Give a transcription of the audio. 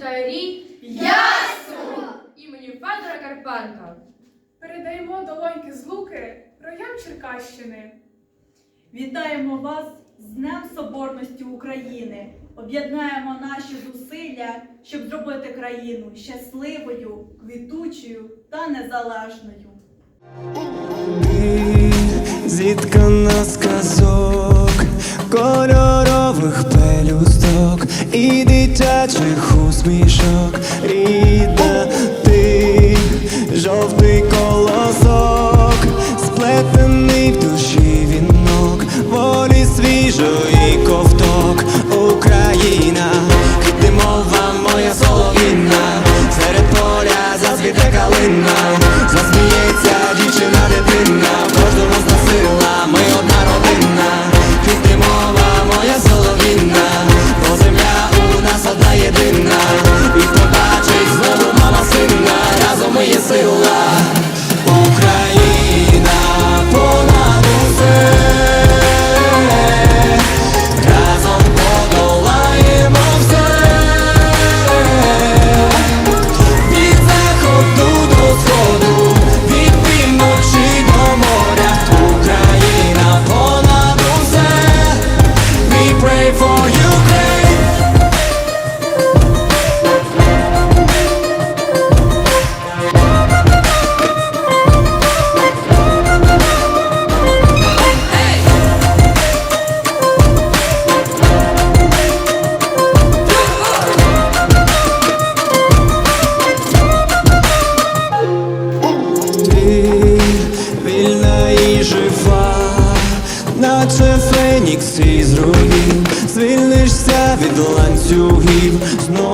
читає рій Ясну імені Федора Карпенка. Передаємо долоньки з луки роям Черкащини. Вітаємо вас з Днем Соборності України. Об'єднаємо наші зусилля, щоб зробити країну щасливою, квітучою та незалежною. Звідка нас сказок кольорових пелюст і дитячих усмішок, рідна ти жовтий колосок, сплетений в душі вінок, волі свіжої. наче фенікс із руїн, звільнишся від ланцюгів. Знов